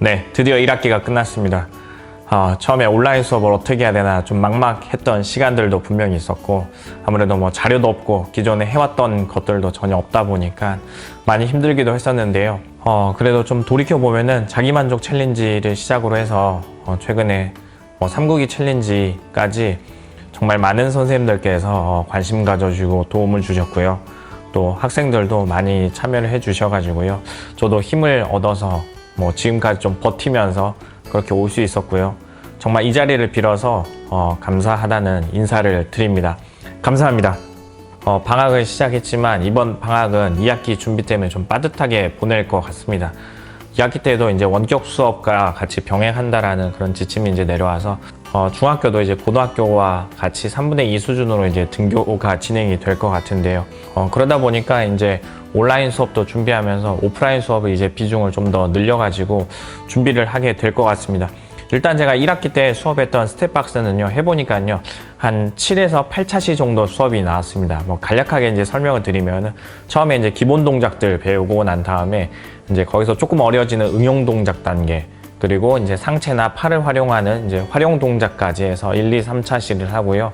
네, 드디어 1학기가 끝났습니다. 어, 처음에 온라인 수업을 어떻게 해야 되나 좀 막막했던 시간들도 분명히 있었고 아무래도 뭐 자료도 없고 기존에 해왔던 것들도 전혀 없다 보니까 많이 힘들기도 했었는데요. 어, 그래도 좀 돌이켜 보면은 자기만족 챌린지를 시작으로 해서 어, 최근에 뭐 3국기 챌린지까지 정말 많은 선생님들께서 어, 관심 가져주고 도움을 주셨고요. 또 학생들도 많이 참여를 해 주셔가지고요. 저도 힘을 얻어서 뭐 지금까지 좀 버티면서 그렇게 올 수 있었고요. 정말 이 자리를 빌어서 어, 감사하다는 인사를 드립니다. 감사합니다. 어, 방학을 시작했지만 이번 방학은 2학기 준비 때문에 좀 빠듯하게 보낼 것 같습니다. 2학기 때도 이제 원격 수업과 같이 병행한다라는 그런 지침이 이제 내려와서 어, 중학교도 이제 고등학교와 같이 3분의 2 수준으로 이제 등교가 진행이 될 것 같은데요. 어, 그러다 보니까 이제 온라인 수업도 준비하면서 오프라인 수업을 이제 비중을 좀 더 늘려가지고 준비를 하게 될 것 같습니다. 일단 제가 1학기 때 수업했던 스텝박스는요, 해보니까요, 한 7에서 8차시 정도 수업이 나왔습니다. 뭐, 간략하게 이제 설명을 드리면은, 처음에 이제 기본 동작들 배우고 난 다음에, 이제 거기서 조금 어려워지는 응용 동작 단계, 그리고 이제 상체나 팔을 활용하는 이제 활용 동작까지 해서 1, 2, 3차시를 하고요.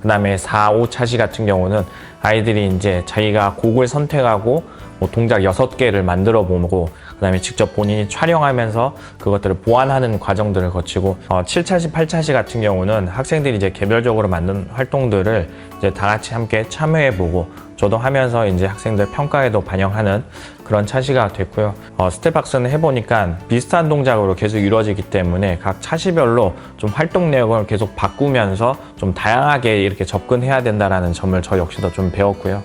그 다음에 4, 5 차시 같은 경우는 아이들이 이제 자기가 곡을 선택하고 뭐 동작 6개를 만들어 보고 그 다음에 직접 본인이 촬영하면서 그것들을 보완하는 과정들을 거치고 어, 7차시, 8차시 같은 경우는 학생들이 이제 개별적으로 만든 활동들을 이제 다 같이 함께 참여해 보고 저도 하면서 이제 학생들 평가에도 반영하는 그런 차시가 됐고요. 어, 스텝박스는 해보니까 비슷한 동작으로 계속 이루어지기 때문에 각 차시별로 좀 활동 내용을 계속 바꾸면서 좀 다양하게 이렇게 접근해야 된다라는 점을 저 역시도 좀 배웠고요.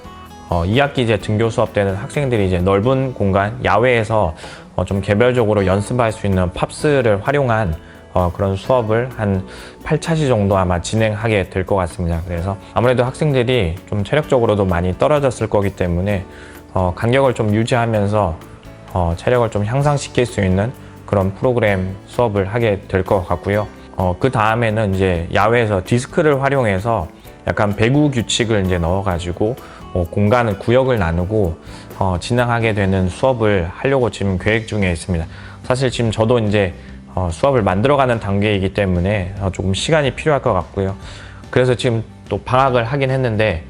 어, 2학기 이제 등교 수업 때는 학생들이 이제 넓은 공간, 야외에서 어, 좀 개별적으로 연습할 수 있는 팝스를 활용한 어, 그런 수업을 한 8차시 정도 아마 진행하게 될 것 같습니다. 그래서 아무래도 학생들이 좀 체력적으로도 많이 떨어졌을 거기 때문에 어, 간격을 좀 유지하면서 어, 체력을 좀 향상시킬 수 있는 그런 프로그램 수업을 하게 될 것 같고요. 어, 그 다음에는 이제 야외에서 디스크를 활용해서 약간 배구 규칙을 이제 넣어가지고 어, 공간을 구역을 나누고 어, 진행하게 되는 수업을 하려고 지금 계획 중에 있습니다. 사실 지금 저도 이제 어, 수업을 만들어가는 단계이기 때문에 어, 조금 시간이 필요할 것 같고요. 그래서 지금 또 방학을 하긴 했는데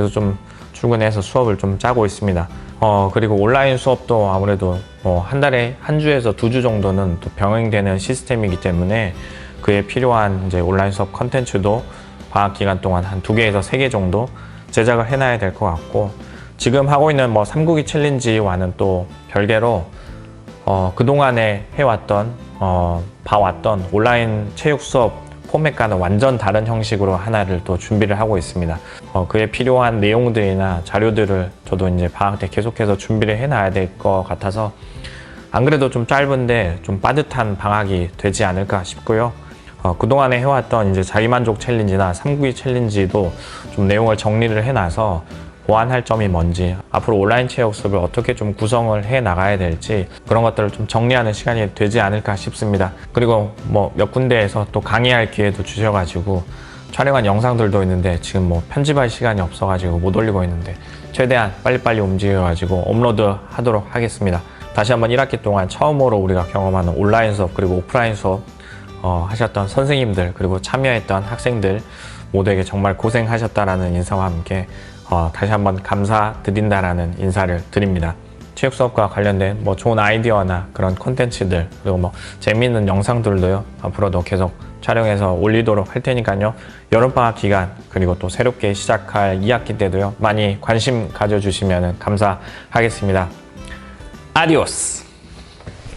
계속 좀 출근해서 수업을 좀 짜고 있습니다. 어, 그리고 온라인 수업도 아무래도 뭐 한 달에 한 주에서 두 주 정도는 또 병행되는 시스템이기 때문에 그에 필요한 이제 온라인 수업 컨텐츠도 방학 기간 동안 한 두 개에서 세 개 정도 제작을 해놔야 될 것 같고 지금 하고 있는 뭐 3국기 챌린지와는 또 별개로 어, 그동안에 해왔던 어, 봐왔던 온라인 체육 수업 포맷과는 완전 다른 형식으로 하나를 또 준비를 하고 있습니다. 어, 그에 필요한 내용들이나 자료들을 저도 이제 방학 때 계속해서 준비를 해놔야 될 것 같아서 안 그래도 좀 짧은데 좀 빠듯한 방학이 되지 않을까 싶고요. 어, 그동안에 해왔던 이제 자기만족 챌린지나 3국기 챌린지도 좀 내용을 정리를 해놔서 보완할 점이 뭔지 앞으로 온라인 체육 수업을 어떻게 좀 구성을 해 나가야 될지 그런 것들을 좀 정리하는 시간이 되지 않을까 싶습니다. 그리고 뭐 몇 군데에서 또 강의할 기회도 주셔가지고 촬영한 영상들도 있는데 지금 뭐 편집할 시간이 없어가지고 못 올리고 있는데 최대한 빨리빨리 움직여가지고 업로드 하도록 하겠습니다. 다시 한번 1학기 동안 처음으로 우리가 경험하는 온라인 수업 그리고 오프라인 수업 어, 하셨던 선생님들 그리고 참여했던 학생들 모두에게 정말 고생하셨다라는 인사와 함께 어, 다시 한번 감사드린다라는 인사를 드립니다. 체육 수업과 관련된 뭐 좋은 아이디어나 그런 콘텐츠들 그리고 뭐 재미있는 영상들도요 앞으로도 계속 촬영해서 올리도록 할 테니까요 여름방학 기간 그리고 또 새롭게 시작할 2학기 때도요 많이 관심 가져주시면 감사하겠습니다. 아디오스